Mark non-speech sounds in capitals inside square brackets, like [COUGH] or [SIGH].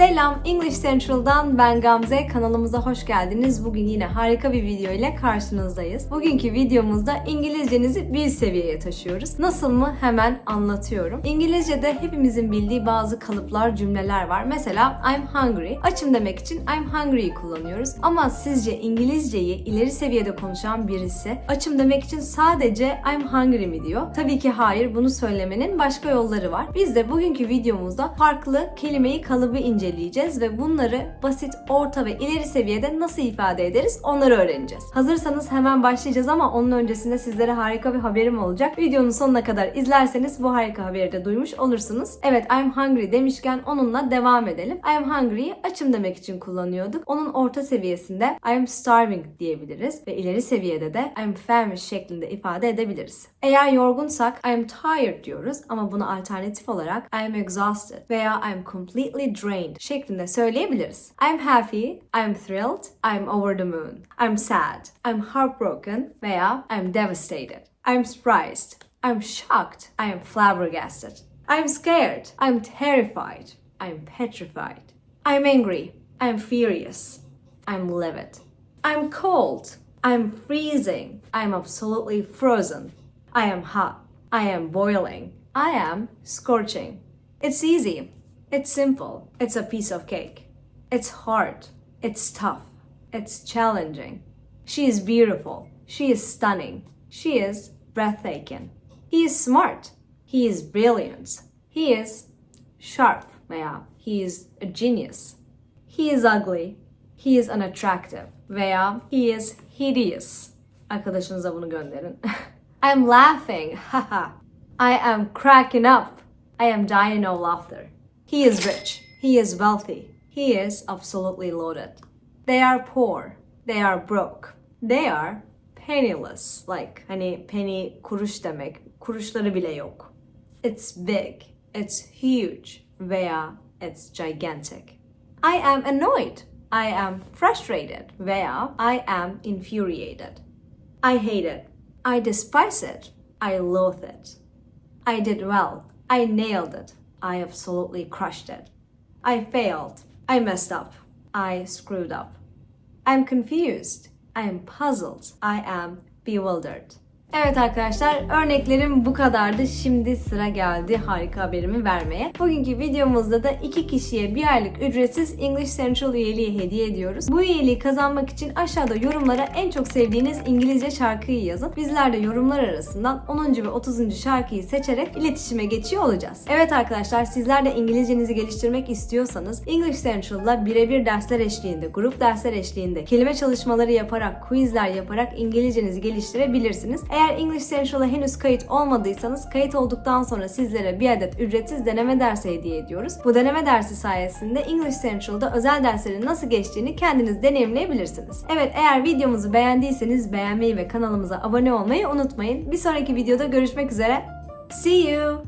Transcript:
Selam English Central'dan ben Gamze. Kanalımıza hoş geldiniz. Bugün yine harika bir video ile karşınızdayız. Bugünkü videomuzda İngilizcenizi bir seviyeye taşıyoruz. Nasıl mı? Hemen anlatıyorum. İngilizce'de hepimizin bildiği bazı kalıplar, cümleler var. Mesela I'm hungry. Açım demek için I'm hungry'yi kullanıyoruz. Ama sizce İngilizceyi ileri seviyede konuşan birisi açım demek için sadece I'm hungry mi diyor? Tabii ki hayır. Bunu söylemenin başka yolları var. Biz de bugünkü videomuzda farklı kelimeyi kalıbı inceleyeceğiz ve bunları basit, orta ve ileri seviyede nasıl ifade ederiz onları öğreneceğiz. Hazırsanız hemen başlayacağız ama onun öncesinde sizlere harika bir haberim olacak. Videonun sonuna kadar izlerseniz bu harika haberi de duymuş olursunuz. Evet I'm hungry demişken onunla devam edelim. I'm hungry'yi açım demek için kullanıyorduk. Onun orta seviyesinde I'm starving diyebiliriz ve ileri seviyede de I'm famished şeklinde ifade edebiliriz. Eğer yorgunsak I'm tired diyoruz ama bunu alternatif olarak I'm exhausted veya I'm completely drained şeklinde söyleyebiliriz. I'm happy, I'm thrilled, I'm over the moon. I'm sad, I'm heartbroken veya I'm devastated. I'm surprised, I'm shocked, I'm flabbergasted. I'm scared, I'm terrified, I'm petrified. I'm angry, I'm furious, I'm livid. I'm cold, I'm freezing, I'm absolutely frozen. I am hot, I am boiling, I am scorching. It's easy, it's simple, it's a piece of cake. It's hard, it's tough, it's challenging. She is beautiful, she is stunning, she is breathtaking. He is smart, he is brilliant, he is sharp veya he is a genius. He is ugly, he is unattractive veya he is hideous. Arkadaşınıza bunu gönderin. [LAUGHS] I'm laughing, [LAUGHS] haha. I am cracking up. I am dying of laughter. He is rich, he is wealthy, he is absolutely loaded. They are poor, they are broke, they are penniless. Like hani penny kuruş demek, kuruşları bile yok. It's big, it's huge veya it's gigantic. I am annoyed. I am frustrated veya I am infuriated. I hate it. I despise it. I loathe it. I did well. I nailed it. I absolutely crushed it. I failed. I messed up. I screwed up. I'm confused. I am puzzled. I am bewildered. Evet arkadaşlar örneklerim bu kadardı. Şimdi sıra geldi harika haberimi vermeye. Bugünkü videomuzda da iki kişiye bir aylık ücretsiz English Central üyeliği hediye ediyoruz. Bu üyeliği kazanmak için aşağıda yorumlara en çok sevdiğiniz İngilizce şarkıyı yazın. Bizler de yorumlar arasından 10. ve 30. şarkıyı seçerek iletişime geçiyor olacağız. Evet arkadaşlar sizler de İngilizcenizi geliştirmek istiyorsanız English Central'da birebir dersler eşliğinde, grup dersler eşliğinde, kelime çalışmaları yaparak, quizler yaparak İngilizcenizi geliştirebilirsiniz. Eğer English Central'a henüz kayıt olmadıysanız kayıt olduktan sonra sizlere bir adet ücretsiz deneme dersi hediye ediyoruz. Bu deneme dersi sayesinde English Central'da özel derslerin nasıl geçtiğini kendiniz deneyimleyebilirsiniz. Evet eğer videomuzu beğendiyseniz beğenmeyi ve kanalımıza abone olmayı unutmayın. Bir sonraki videoda görüşmek üzere. See you!